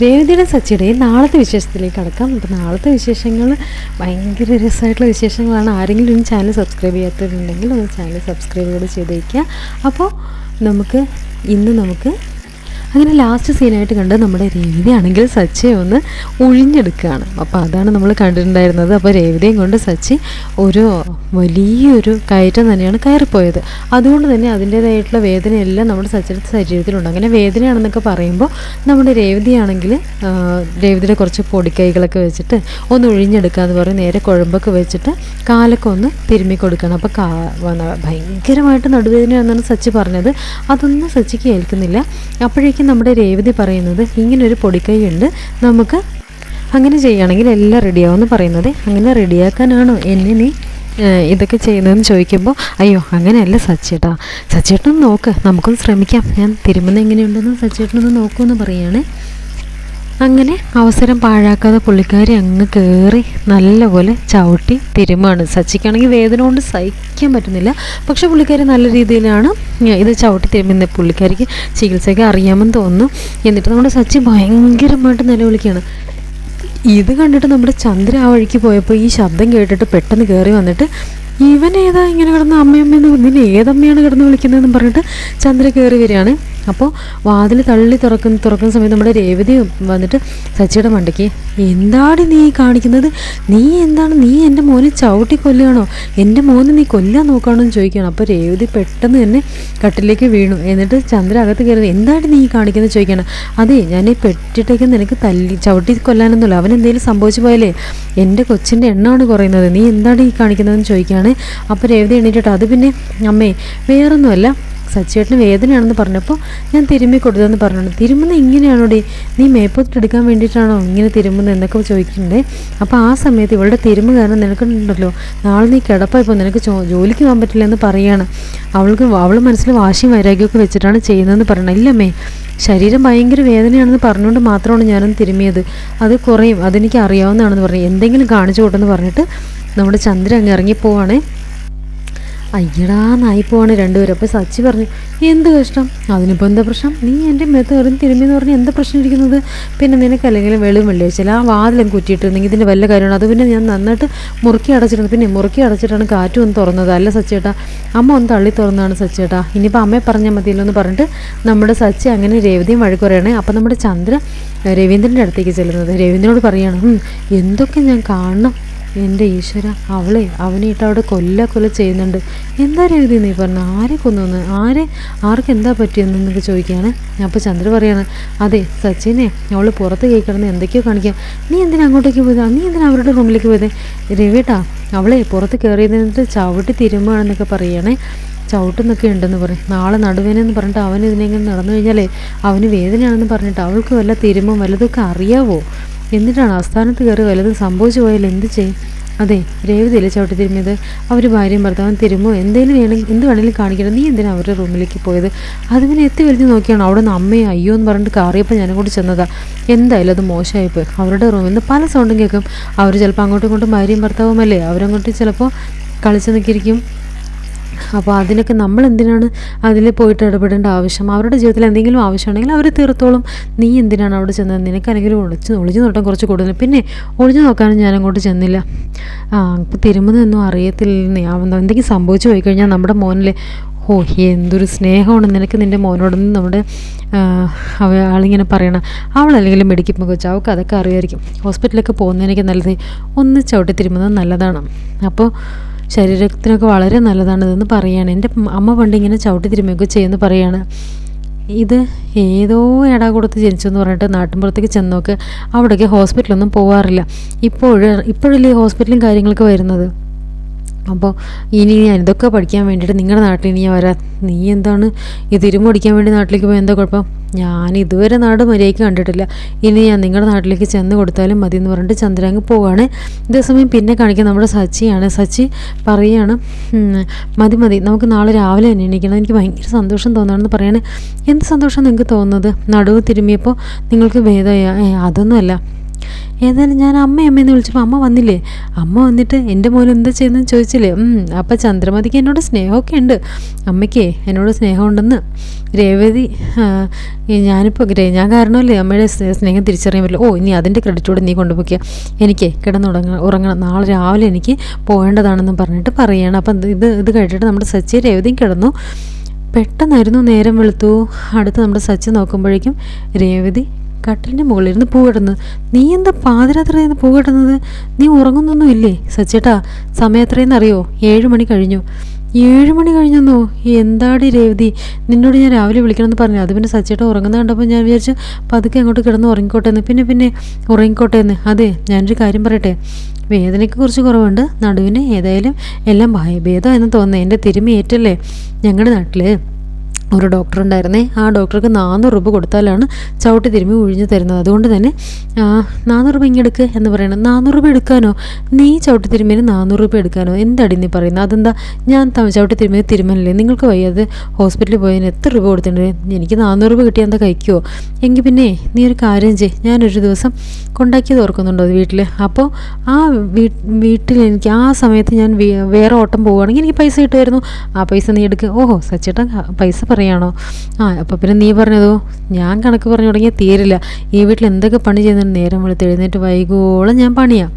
രേവതിയുടെ സച്ചിയുടെയും നാളത്തെ വിശേഷത്തിലേക്ക് കടക്കാം. അപ്പോൾ നാളത്തെ വിശേഷങ്ങൾ ഭയങ്കര രസമായിട്ടുള്ള വിശേഷങ്ങളാണ്. ആരെങ്കിലും ഒരു ചാനൽ സബ്സ്ക്രൈബ് ചെയ്യാത്തവരുണ്ടെങ്കിൽ ഒന്ന് ചാനൽ സബ്സ്ക്രൈബ് കൂടെ ചെയ്തേക്കുക. അപ്പോൾ നമുക്ക് ഇന്ന് നമുക്ക് അങ്ങനെ ലാസ്റ്റ് സീനായിട്ട് കണ്ട് നമ്മുടെ രേവതിയാണെങ്കിൽ സച്ചിയെ ഒന്ന് ഒഴിഞ്ഞെടുക്കുകയാണ്. അപ്പോൾ അതാണ് നമ്മൾ കണ്ടിട്ടുണ്ടായിരുന്നത്. അപ്പോൾ രേവതിയും കൊണ്ട് സച്ചി ഒരു വലിയൊരു കയറ്റം തന്നെയാണ് കയറിപ്പോയത്. അതുകൊണ്ട് തന്നെ അതിന്റേതായിട്ടുള്ള വേദനയെല്ലാം നമ്മുടെ സച്ചിയുടെ ശരീരത്തിലുണ്ട്. അങ്ങനെ വേദനയാണെന്നൊക്കെ പറയുമ്പോൾ നമ്മുടെ രേവതിയാണെങ്കിൽ രേവതിയുടെ കുറച്ച് പൊടിക്കൈകളൊക്കെ വെച്ചിട്ട് ഒന്ന് ഒഴിഞ്ഞെടുക്കാന്ന് പറഞ്ഞ് നേരെ കുഴമ്പൊക്കെ വെച്ചിട്ട് കാലൊക്കെ ഒന്ന് തിരുമ്മി കൊടുക്കണം. അപ്പോൾ കാ ഭയങ്കരമായിട്ട് നടുവേദനയാണെന്നാണ് സച്ചി പറഞ്ഞത്. അതൊന്നും സച്ചിക്ക് ഏൽക്കുന്നില്ല. അപ്പോഴേക്കും നമ്മുടെ രേവതി പറയുന്നത് ഇങ്ങനൊരു പൊടിക്കൈ ഉണ്ട് നമുക്ക് അങ്ങനെ ചെയ്യുകയാണെങ്കിൽ എല്ലാം റെഡിയാവുമെന്ന് പറയുന്നത്. അങ്ങനെ റെഡിയാക്കാനാണോ? എന്നെ നീ ഇതൊക്കെ ചെയ്യുന്നതെന്ന് ചോദിക്കുമ്പോൾ അയ്യോ അങ്ങനെയല്ല സച്ചേട്ടാ. സച്ചേട്ടൻ നോക്ക് നമുക്കൊന്ന് ശ്രമിക്കാം. ഞാൻ തിരുമുന്ന എങ്ങനെയുണ്ടെന്ന് സച്ചേട്ടനൊന്ന് നോക്കുമെന്ന് പറയുകയാണേ. അങ്ങനെ അവസരം പാഴാക്കാതെ പുള്ളിക്കാരി അങ്ങ് കയറി നല്ലപോലെ ചവിട്ടി തിരുമാണ്. സച്ചിക്കാണെങ്കിൽ വേദന കൊണ്ട് സഹിക്കാൻ പറ്റുന്നില്ല. പക്ഷെ പുള്ളിക്കാരി നല്ല രീതിയിലാണ് ഇത് ചവിട്ടി തിരുമ്പുന്നത് പുള്ളിക്കാരിക്ക് ചികിത്സയ്ക്ക് അറിയാമെന്ന് തോന്നുന്നു. എന്നിട്ട് നമ്മുടെ സച്ചി ഭയങ്കരമായിട്ട് നിലവിളിക്കുകയാണ്. ഇത് കണ്ടിട്ട് നമ്മുടെ ചന്ദ്ര ആ വഴിക്ക് പോയപ്പോൾ ഈ ശബ്ദം കേട്ടിട്ട് പെട്ടെന്ന് കയറി വന്നിട്ട് ഇവൻ ഏതാ ഇങ്ങനെ കിടന്ന് അമ്മയമ്മയെന്ന് നിന്നെ ഏതമ്മയാണ് കിടന്ന് വിളിക്കുന്നതെന്ന് പറഞ്ഞിട്ട് ചന്ദ്ര കയറി വരികയാണ്. അപ്പോൾ വാതിൽ തള്ളി തുറക്കുന്ന തുറക്കുന്ന സമയത്ത് നമ്മുടെ രേവതി വന്നിട്ട് സച്ചിയുടെ മണ്ടയ്ക്ക് എന്താണ് നീ കാണിക്കുന്നത്? നീ എന്താണ്? നീ എന്റെ മോനെ ചവിട്ടി കൊല്ലുകയാണോ? എന്റെ മോനെ നീ കൊല്ലാൻ നോക്കുകയാണോ? എന്ന് ചോദിക്കുകയാണ്. അപ്പോൾ രേവതി പെട്ടെന്ന് തന്നെ കട്ടിലേക്ക് വീണു. എന്നിട്ട് ചന്ദ്ര അകത്ത് കയറി എന്താണ് നീ കാണിക്കുന്നത്? ചോദിക്കുകയാണ്. അതെ ഞാൻ ഈ പെട്ടിട്ടേക്ക് നിനക്ക് തല്ലി ചവിട്ടി കൊല്ലാനൊന്നുമില്ല. അവൻ എന്തെങ്കിലും സംഭവിച്ചു പോയാലേ എന്റെ കൊച്ചിന്റെ എണ്ണമാണ് കുറയുന്നത്. നീ എന്താണ് ഈ കാണിക്കുന്നതെന്ന് ചോദിക്കുകയാണ്. അപ്പോൾ രേവതി എണീറ്റിട്ട് അത് പിന്നെ അമ്മേ വേറൊന്നുമല്ല. സച്ചിയേട്ടന് വേദനയാണെന്ന് പറഞ്ഞപ്പോൾ ഞാൻ തിരുമ്മി കൊടുത്തതെന്ന് പറഞ്ഞു തിരുമുന്ന ഇങ്ങനെയാണോടി? നീ മേപ്പോട്ട് എടുക്കാൻ വേണ്ടിയിട്ടാണോ ഇങ്ങനെ തിരുമ്മുന്നത്? എന്നൊക്കെ ചോദിക്കുന്നുണ്ട്. അപ്പോൾ ആ സമയത്ത് ഇവളുടെ തിരുമ്പ് കാരണം നിനക്കുണ്ടല്ലോ. നാളെ നീ കിടപ്പായപ്പോൾ നിനക്ക് ജോലിക്ക് പോകാൻ പറ്റില്ല എന്ന് പറയുകയാണ് അവൾക്ക് അവൾ മനസ്സിൽ വാശിയും വൈരാഗ്യമൊക്കെ വെച്ചിട്ടാണ് ചെയ്യുന്നതെന്ന് പറയണം ഇല്ലമ്മേ ശരീരം ഭയങ്കര വേദനയാണെന്ന് പറഞ്ഞുകൊണ്ട് മാത്രമാണ് ഞാനൊന്ന് തിരുമിയത് അത് കുറയും. അതെനിക്ക് അറിയാവുന്നതാണെന്ന് പറഞ്ഞു. എന്തെങ്കിലും കാണിച്ചു കൂട്ടെന്ന് പറഞ്ഞിട്ട് നമ്മുടെ ചന്ദ്രൻ അങ്ങ് ഇറങ്ങിപ്പോവാണേ അയ്യടാ നായി പോവാണ് രണ്ടുപേരും. അപ്പോൾ സച്ചി പറഞ്ഞു എന്ത് കഷ്ടം? അതിനിപ്പോൾ എന്താ പ്രശ്നം? നീ എന്റെ മേത്ത് എറിഞ്ഞ് തിരുമ്മിന്ന് പറഞ്ഞ് എന്താ പ്രശ്നം ഇരിക്കുന്നത്? പിന്നെ നിനക്ക് അല്ലെങ്കിൽ വെളിവും വെള്ളിയാഴ്ച ആ വാതിലും കുറ്റിയിട്ടിരുന്നെങ്കിൽ ഇതിന്റെ വല്ല കാര്യമാണ്. അത് പിന്നെ ഞാൻ നന്നായിട്ട് മുറുക്കി അടച്ചിട്ടുണ്ട് പിന്നെ മുറുക്കി അടച്ചിട്ടാണ് കാറ്റ് ഒന്ന് തുറന്നത്. അല്ല സച്ചേട്ടാ അമ്മ ഒന്ന് തള്ളി തുറന്നതാണ് സച്ചേട്ടാ. ഇനിയിപ്പോൾ അമ്മയെ പറഞ്ഞാൽ മതിയല്ലോ എന്ന് പറഞ്ഞിട്ട് നമ്മുടെ സച്ചി അങ്ങനെ രേവതിയും വഴക്ക് അപ്പോൾ നമ്മുടെ ചന്ദ്ര രവീന്ദ്രന്റെ അടുത്തേക്ക് ചെല്ലുന്നത്. രവീന്ദ്രനോട് പറയുകയാണ് എന്തൊക്കെ ഞാൻ കാണണം? എന്റെ ഈശ്വര അവളെ അവനെയിട്ട് അവിടെ കൊല്ല കൊല ചെയ്യുന്നുണ്ട്. എന്താ രീതി നീ പറഞ്ഞു? ആരെ കൊന്നു ആരെ? ആർക്ക് എന്താ പറ്റിയെന്നൊക്കെ ചോദിക്കുകയാണ്. അപ്പോൾ ചന്ദ്ര പറയാണ് അതെ സച്ചിനെ അവൾ പുറത്ത് കൈ കിടന്ന് എന്തൊക്കെയോ കാണിക്കാം. നീ എന്തിനാ അങ്ങോട്ടേക്ക് പോയതാ? നീ എന്തിനാ അവരുടെ റൂമിലേക്ക് പോയത്? രവിട്ടാ അവളെ പുറത്ത് കയറിയതിന് ചവിട്ടി തിരുമ്പാണെന്നൊക്കെ പറയണേ. ചവിട്ടുന്നൊക്കെ ഉണ്ടെന്ന് പറയും നാളെ നടുവേനെന്ന് പറഞ്ഞിട്ട് അവൻ ഇതിനെങ്ങനെ നടന്നു കഴിഞ്ഞാലേ അവന് വേദനയാണെന്ന് പറഞ്ഞിട്ട് അവൾക്ക് വല്ല തിരുമ്പും വല്ലതൊക്കെ അറിയാവോ? എന്നിട്ടാണ് ആസ്ഥാനത്ത് കയറി വല്ലതും സംഭവിച്ചു പോയാൽ എന്ത് ചെയ്യും? അതെ രേവതിയല്ലേ ചവിട്ടി തിരുമ്മിയത് അവർ ഭാര്യയും ഭർത്താവും തിരുമ്പോ എന്തെങ്കിലും വേണമെങ്കിൽ എന്ത് വേണമെങ്കിലും കാണിക്കണം. നീ എന്തിനാണ് അവരുടെ റൂമിലേക്ക് പോയത്? അതിങ്ങനെ എത്തി വലിഞ്ഞ് നോക്കിയാണ്. അവിടെ നിന്ന് അമ്മയും അയ്യോ എന്ന് പറഞ്ഞിട്ട് കാറിയപ്പോൾ ഞാനും കൂടി ചെന്നതാ. എന്തായാലും അത് മോശമായിപ്പോയി അവരുടെ റൂമിൽ നിന്ന് പല സൗണ്ടും കേൾക്കും. അവർ ചിലപ്പോൾ അങ്ങോട്ടും ഇങ്ങോട്ടും ഭാര്യയും ഭർത്താവുമല്ലേ? അവരങ്ങോട്ട് ചിലപ്പോൾ കളിച്ച് നിൽക്കിരിക്കും. അപ്പോൾ അതിനൊക്കെ നമ്മൾ എന്തിനാണ് അതിൽ പോയിട്ട് ഇടപെടേണ്ട ആവശ്യം? അവരുടെ ജീവിതത്തിൽ എന്തെങ്കിലും ആവശ്യമുണ്ടെങ്കിൽ അവർ തീർത്തോളും. നീ എന്തിനാണ് അവിടെ ചെന്നത്? നിനക്കാണെങ്കിലും ഒളിച്ച് ഒളിച്ചു നോട്ടം കുറച്ച് കൂടുതൽ. പിന്നെ ഒളിഞ്ഞു നോക്കാനും ഞാൻ അങ്ങോട്ട് ചെന്നില്ല. ആ ഇപ്പോൾ തിരുമുന്നൊന്നും അറിയത്തില്ല എന്തെങ്കിലും സംഭവിച്ചു പോയി കഴിഞ്ഞാൽ നമ്മുടെ മോനിൽ ഓ എന്തൊരു സ്നേഹമാണ് നിനക്ക് നിന്റെ മോനോടൊന്ന് നമ്മുടെ ആളിങ്ങനെ പറയണം അവളല്ലെങ്കിലും മെഡിക്കൽ മികച്ച അവൾക്ക് അതൊക്കെ അറിയായിരിക്കും. ഹോസ്പിറ്റലിലൊക്കെ പോകുന്നതിനൊക്കെ നല്ലത് ഒന്ന് ചവിട്ടി തിരുമുന്നത് നല്ലതാണ്. അപ്പോൾ ശരീരത്തിനൊക്കെ വളരെ നല്ലതാണ് ഇതെന്ന് പറയാണ്. എന്റെ അമ്മ പണ്ട് ഇങ്ങനെ ചവിട്ടി തിരുമ്മയൊക്കെ ചെയ്യുമെന്ന് പറയുകയാണ് ഇത് ഏതോ എടാ കൊടുത്ത് ജനിച്ചെന്ന് പറഞ്ഞിട്ട് നാട്ടിൻപുറത്തേക്ക് ചെന്നോക്ക് അവിടേക്ക് ഹോസ്പിറ്റലൊന്നും പോകാറില്ല ഇപ്പോഴ് ഇപ്പോഴല്ലേ ഹോസ്പിറ്റലും കാര്യങ്ങളൊക്കെ വരുന്നത്? അപ്പോൾ ഇനി ഞാൻ ഇതൊക്കെ പഠിക്കാൻ വേണ്ടിയിട്ട് നിങ്ങളുടെ നാട്ടിൽ ഇനി ഞാൻ വരാം. നീ എന്താണ്? ഈ പഠിക്കാൻ വേണ്ടി നാട്ടിലേക്ക് പോയാൽ എന്താ കുഴപ്പം? ഞാൻ ഇതുവരെ നാട് മര്യാദയ്ക്ക് കണ്ടിട്ടില്ല. ഇനി ഞാൻ നിങ്ങളുടെ നാട്ടിലേക്ക് ചെന്ന് കൊടുത്താലും മതി എന്ന് പറഞ്ഞിട്ട് ചന്ദ്രാങ്ക് പോവാണ്. ഇതേസമയം പിന്നെ കാണിക്കാൻ നമ്മുടെ സച്ചിയാണ്. സച്ചി പറയാണ് "ഉം, മതി മതി. നമുക്ക് നാളെ രാവിലെ തന്നെ എണീക്കണം. എനിക്ക് ഭയങ്കര സന്തോഷം തോന്നുകയാണെന്ന് പറയാണ്. എന്ത് സന്തോഷം നിങ്ങൾക്ക് തോന്നുന്നത്? നടുവ് തിരുമ്മിയപ്പോൾ നിങ്ങൾക്ക് ഭേദമായ അതൊന്നുമല്ല. ഏതായാലും ഞാൻ അമ്മ അമ്മയെന്ന് വിളിച്ചപ്പോൾ അമ്മ വന്നില്ലേ? അമ്മ വന്നിട്ട് എന്റെ മോൻ എന്താ ചെയ്യുന്നതെന്ന് ചോദിച്ചില്ലേ? അപ്പം ചന്ദ്രമതിക്ക് എന്നോട് സ്നേഹമൊക്കെ ഉണ്ട്. അമ്മയ്ക്കേ എന്നോട് സ്നേഹമുണ്ടെന്ന്. രേവതി ഞാനിപ്പോൾ ഞാൻ കാരണമല്ലേ അമ്മയുടെ സ്നേഹം തിരിച്ചറിയാൻ പറ്റില്ല. ഓ ഇനി അതിന്റെ ക്രെഡിറ്റ് കൂടെ നീ കൊണ്ടുപോയിക്കുക എനിക്ക് കിടന്നുറങ്ങ ഉറങ്ങണം നാളെ രാവിലെ എനിക്ക് പോകേണ്ടതാണെന്ന് പറഞ്ഞിട്ട് പറയുകയാണ് അപ്പം ഇത് ഇത് കഴിഞ്ഞിട്ട് നമ്മുടെ സച്ചി രേവതിയും കിടന്നു. പെട്ടെന്നായിരുന്നു നേരം വെളുത്തു. അടുത്ത് നമ്മുടെ സച്ചി നോക്കുമ്പോഴേക്കും രേവതി കട്ടിലിന്റെ മുകളിലിരുന്ന് പൂ കിടന്നത് നീ എന്താ പാതിരാത്രിയെന്ന് പൂ കിടന്നത് നീ ഉറങ്ങുന്നൊന്നും ഇല്ലേ? സച്ചേട്ടാ സമയം എത്രയെന്ന് അറിയോ? ഏഴ് മണി കഴിഞ്ഞു. ഏഴ് മണി കഴിഞ്ഞെന്നോ? എന്താടി രേവതി? നിന്നോട് ഞാൻ രാവിലെ വിളിക്കണമെന്ന് പറഞ്ഞു. അത് പിന്നെ സച്ചേട്ട ഉറങ്ങുന്ന കണ്ടപ്പോൾ ഞാൻ വിചാരിച്ചു പതുക്കെ അങ്ങോട്ട് കിടന്ന് ഉറങ്ങിക്കോട്ടെ എന്ന്. പിന്നെ പിന്നെ ഉറങ്ങിക്കോട്ടെ എന്ന്. അതെ ഞാനൊരു കാര്യം പറയട്ടെ. വേദനയ്ക്ക് കുറച്ച് കുറവുണ്ട്. നടുവിന് ഏതായാലും എല്ലാം ഭയഭേദം എന്ന് തോന്നുന്നത് എന്റെ തിരുമേറ്റല്ലേ ഞങ്ങളുടെ നാട്ടിൽ ഒരു ഡോക്ടർ ഉണ്ടായിരുന്നേ. ആ ഡോക്ടർക്ക് നാനൂറ് രൂപ കൊടുത്താലാണ് ചവിട്ടി തിരുമ്പി ഒഴിഞ്ഞു തരുന്നത്. അതുകൊണ്ട് തന്നെ നാനൂറ് രൂപ ഇങ്ങെടുക്ക് എന്ന് പറയണം നാനൂറ് രൂപ എടുക്കാനോ? നീ ചവിട്ടി തിരുമ്മിന് നാനൂറ് രൂപ എടുക്കാനോ? എന്താടി നീ പറയുന്നത്? അതെന്താ? ഞാൻ ചവിട്ടി തിരുമ്മിന് തിരുമലല്ലേ? നിങ്ങൾക്ക് വയ്യാതെ ഹോസ്പിറ്റലിൽ പോയതിന് എത്ര രൂപ കൊടുത്തിട്ടുണ്ട്? എനിക്ക് നാനൂറ് രൂപ കിട്ടിയാൽ എന്താ കഴിക്കുമോ എങ്കിൽ പിന്നെ നീ ഒരു കാര്യം ചെയ് ഞാനൊരു ദിവസം കൊണ്ടാക്കിയത് ഓർക്കുന്നുണ്ടോ അത് വീട്ടിൽ അപ്പോൾ ആ വീട്ടിൽ എനിക്ക് ആ സമയത്ത് ഞാൻ വേറെ ഓട്ടം പോവുകയാണെങ്കിൽ എനിക്ക് പൈസ കിട്ടുമായിരുന്നു. ആ പൈസ നീ എടുക്കുക ഓഹോ സച്ചേട്ടൻ പൈസ പറയാണോ ആ അപ്പോൾ പിന്നെ നീ പറഞ്ഞതോ? ഞാൻ കണക്ക് പറഞ്ഞു തുടങ്ങിയാൽ തീരില്ല. ഈ വീട്ടിൽ എന്തൊക്കെ പണി ചെയ്യുന്നുണ്ട്? നേരം വെളുത്ത് എഴുന്നേറ്റ് വൈകോളം ഞാൻ പണിയാണ്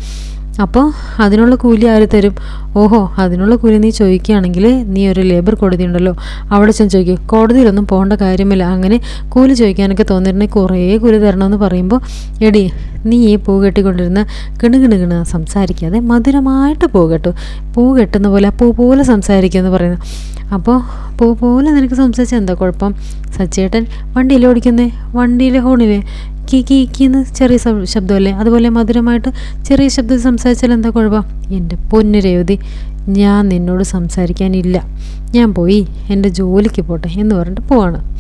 അപ്പോൾ അതിനുള്ള കൂലി ആര് തരും? ഓഹോ അതിനുള്ള കൂലി നീ ചോദിക്കുകയാണെങ്കിൽ നീ ഒരു ലേബർ കോടതി ഉണ്ടല്ലോ. അവിടെ ചെന്ന് ചോദിക്കും കോടതിയിലൊന്നും പോകേണ്ട കാര്യമില്ല. അങ്ങനെ കൂലി ചോദിക്കാനൊക്കെ തോന്നിയിരുന്നെങ്കിൽ കുറേ കൂലി തരണമെന്ന് പറയുമ്പോൾ എടി നീ ഈ പൂ കെട്ടിക്കൊണ്ടിരുന്ന കിണുകിണുകിണ് സംസാരിക്കാതെ മധുരമായിട്ട് പൂ കെട്ടു. പൂ കെട്ടുന്ന പോലെ പൂ പോലെ സംസാരിക്കുമെന്ന് പറയുന്നത് അപ്പോൾ പൂ പോലെ നിനക്ക് സംസാരിച്ചാൽ എന്താ കുഴപ്പം? സച്ചേട്ടൻ വണ്ടിയിൽ ഓടിക്കുന്നേ? വണ്ടിയിലെ ഹോണിലെ? കീ കീ എന്ന് ചെറിയ ശബ്ദമല്ലേ? അതുപോലെ മധുരമായിട്ട് ചെറിയ ശബ്ദത്തിൽ സംസാരിച്ചാൽ എന്താ കുഴപ്പം? എന്റെ പൊന്നു രേവതി ഞാൻ നിന്നോട് സംസാരിക്കാനില്ല. ഞാൻ പോയി എന്റെ ജോലിക്ക് പോട്ടെ എന്ന് പറഞ്ഞിട്ട് പോവാണ്.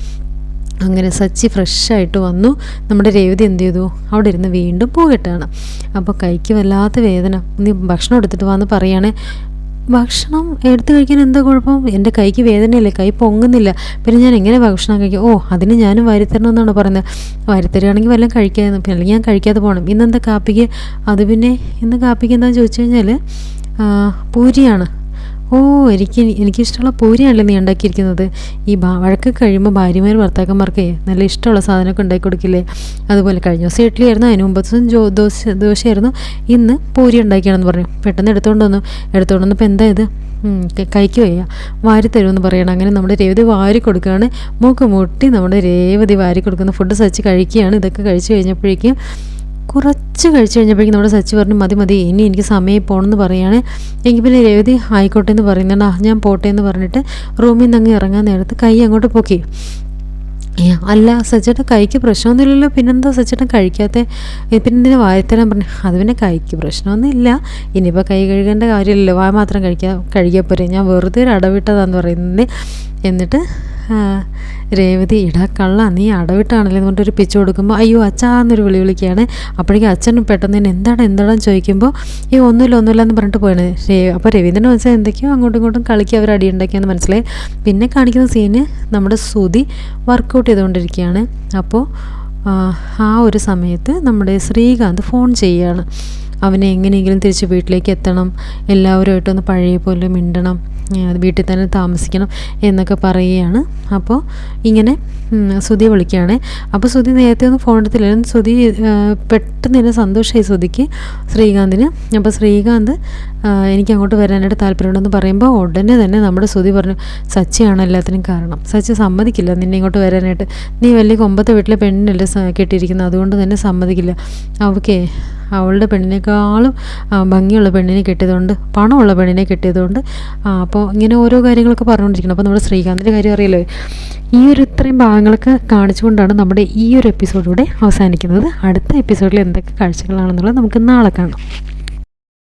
അങ്ങനെ സച്ചി ഫ്രഷായിട്ട് വന്നു. നമ്മുടെ രേവതി എന്ത് ചെയ്തു? അവിടെ ഇരുന്ന് വീണ്ടും പോകട്ടാണ് അപ്പോൾ കൈക്ക് വല്ലാത്ത വേദന. നീ ഭക്ഷണം എടുത്തിട്ട് വന്ന് പറയുകയാണെ ഭക്ഷണം എടുത്തു കഴിക്കാൻ എന്താ കുഴപ്പം? എന്റെ കൈക്ക് വേദനയല്ലേ? കൈ പൊങ്ങുന്നില്ല. പിന്നെ ഞാൻ എങ്ങനെ ഭക്ഷണം കഴിക്കും? ഓ അതിന് ഞാനും വാരിത്തരണമെന്നാണ് പറയുന്നത്. വാരിത്തരുകയാണെങ്കിൽ വല്ലതും കഴിക്കാതെ പിന്നെ അല്ലെങ്കിൽ ഞാൻ കഴിക്കാതെ പോകണം. ഇന്നെന്താ കാപ്പിക്ക്? അത് പിന്നെ ഇന്ന് കാപ്പിക്ക് എന്താണെന്ന് ചോദിച്ചു കഴിഞ്ഞാൽ പൂരിയാണ്. ഓ എനിക്ക് എനിക്കിഷ്ടമുള്ള പൂരിയാണല്ലോ നീ ഉണ്ടാക്കിയിരിക്കുന്നത്. ഈ വഴക്ക് കഴിയുമ്പോൾ ഭാര്യമാർ ഭർത്താക്കന്മാർക്ക് നല്ല ഇഷ്ടമുള്ള സാധനമൊക്കെ ഉണ്ടാക്കി കൊടുക്കില്ലേ അതുപോലെ കഴിഞ്ഞ ദിവസം ഇഡ്ഡലി ആയിരുന്നു അതിന് മുമ്പ് ദിവസം ജോ ദോശ ദോശയായിരുന്നു. ഇന്ന് പൂരി ഉണ്ടാക്കിയാണെന്ന് പറഞ്ഞു. പെട്ടെന്ന് എടുത്തുകൊണ്ട് വന്നു. എടുത്തുകൊണ്ട് വന്നപ്പോൾ എന്താ ഇത്? കൈക്ക് വയ്യ. വാരി തരുമെന്ന് പറയണം. അങ്ങനെ നമ്മുടെ രേവതി വാരി കൊടുക്കുകയാണ്. മൂക്ക് മുട്ടി നമ്മുടെ രേവതി വാരി കൊടുക്കുന്ന ഫുഡ് സച്ച് കഴിക്കുകയാണ്. ഇതൊക്കെ കഴിച്ചു കഴിഞ്ഞപ്പോഴേക്കും കുറച്ച് കഴിച്ച് കഴിഞ്ഞപ്പോഴേക്കും നമ്മുടെ സച്ചി പറഞ്ഞു മതി മതി ഇനി എനിക്ക് സമയം പോകണമെന്ന് പറയുകയാണ് എങ്കിൽ പിന്നെ രേവതി ആയിക്കോട്ടെ എന്ന് പറയുന്നുണ്ട്. ആ ഞാൻ പോട്ടെ എന്ന് പറഞ്ഞിട്ട് റൂമിൽ നിന്ന് അങ്ങ് ഇറങ്ങാൻ നേരത്ത് കൈ അങ്ങോട്ട് പൊക്കി. അല്ല സച്ചേട്ടൻ കൈക്ക് പ്രശ്നമൊന്നുമില്ലല്ലോ. പിന്നെന്താ സച്ചേട്ടൻ കഴിക്കാത്ത? പിന്നെ എന്തിനാ വായത്തരാൻ പറഞ്ഞു? അത് പിന്നെ കൈക്ക് പ്രശ്നമൊന്നുമില്ല. ഇനിയിപ്പോൾ കൈ കഴുകേണ്ട കാര്യമില്ലല്ലോ. വായ മാത്രം കഴിക്കാൻ കഴുകിയാൽ ഞാൻ വെറുതെ ഒരു അടവിട്ടതാന്ന് പറയുന്നത് എന്നിട്ട് രേവതി ഇടാ കള്ള നീ അടവിട്ടാണല്ലേ എന്ന് പറഞ്ഞിട്ട് ഒരു പിച്ച് കൊടുക്കുമ്പോൾ അയ്യോ അച്ഛാ എന്നൊരു വിളി വിളിക്കുകയാണ്. അപ്പോഴേക്കും അച്ഛനും പെട്ടെന്ന് തന്നെ എന്താണ് എന്താണെന്ന് ചോദിക്കുമ്പോൾ ഈ ഒന്നുമില്ല ഒന്നുമില്ല എന്ന് പറഞ്ഞിട്ട് പോയാണ് അപ്പോൾ രവീന്ദ്രൻ മനസ്സിലായി എന്തൊക്കെയോ അങ്ങോട്ടും ഇങ്ങോട്ടും കളിക്കുക അവർ അടി ഉണ്ടാക്കിയെന്ന് മനസ്സിലായി. പിന്നെ കാണിക്കുന്ന സീന് നമ്മുടെ സുതി വർക്കൗട്ട് ചെയ്തുകൊണ്ടിരിക്കുകയാണ്. അപ്പോൾ ആ ഒരു സമയത്ത് നമ്മുടെ ശ്രീകാന്ത് ഫോൺ ചെയ്യുകയാണ്. അവനെ എങ്ങനെയെങ്കിലും തിരിച്ച് വീട്ടിലേക്ക് എത്തണം. എല്ലാവരുമായിട്ടൊന്ന് പഴയ പോലെ മിണ്ടണം. വീട്ടിൽ തന്നെ താമസിക്കണം എന്നൊക്കെ പറയുകയാണ്. അപ്പോൾ ഇങ്ങനെ ശ്രുതി വിളിക്കുകയാണ്. അപ്പോൾ ശ്രുതി നേരത്തെ ഒന്നും ഫോൺ എടുത്തില്ലായിരുന്നു. ശ്രുതി പെട്ടെന്ന് തന്നെ സന്തോഷമായി ശ്രുതിക്ക് ശ്രീകാന്തിന്. അപ്പോൾ ശ്രീകാന്ത് എനിക്ക് അങ്ങോട്ട് വരാനായിട്ട് താല്പര്യമുണ്ടെന്ന് പറയുമ്പോൾ ഉടനെ തന്നെ നമ്മുടെ ശ്രുതി പറഞ്ഞു സച്ചിയാണ് എല്ലാത്തിനും കാരണം. സച്ചി സമ്മതിക്കില്ല നിന്നെ ഇങ്ങോട്ട് വരാനായിട്ട്. നീ വലിയ കൊമ്പത്തെ വീട്ടിലെ പെണ്ണിനല്ലേ കെട്ടിയിരിക്കുന്നത്. അതുകൊണ്ട് തന്നെ സമ്മതിക്കില്ല. അവക്കേ അവളുടെ പെണ്ണിനേക്കാളും ഭംഗിയുള്ള പെണ്ണിനെ കിട്ടിയതുകൊണ്ട് പണമുള്ള പെണ്ണിനെ കിട്ടിയതുകൊണ്ട് അപ്പോൾ ഇങ്ങനെ ഓരോ കാര്യങ്ങളൊക്കെ പറഞ്ഞുകൊണ്ടിരിക്കണം അപ്പോൾ നമ്മുടെ ശ്രീകാന്തിന്റെ കാര്യം അറിയല്ലോ ഈ ഒരു ഇത്രയും ഭാഗങ്ങളൊക്കെ കാണിച്ചുകൊണ്ടാണ് നമ്മുടെ ഈ ഒരു എപ്പിസോഡിലൂടെ അവസാനിക്കുന്നത്. അടുത്ത എപ്പിസോഡിൽ എന്തൊക്കെ കാഴ്ചകളാണെന്നുള്ളത് നമുക്ക് നാളെ കാണാം.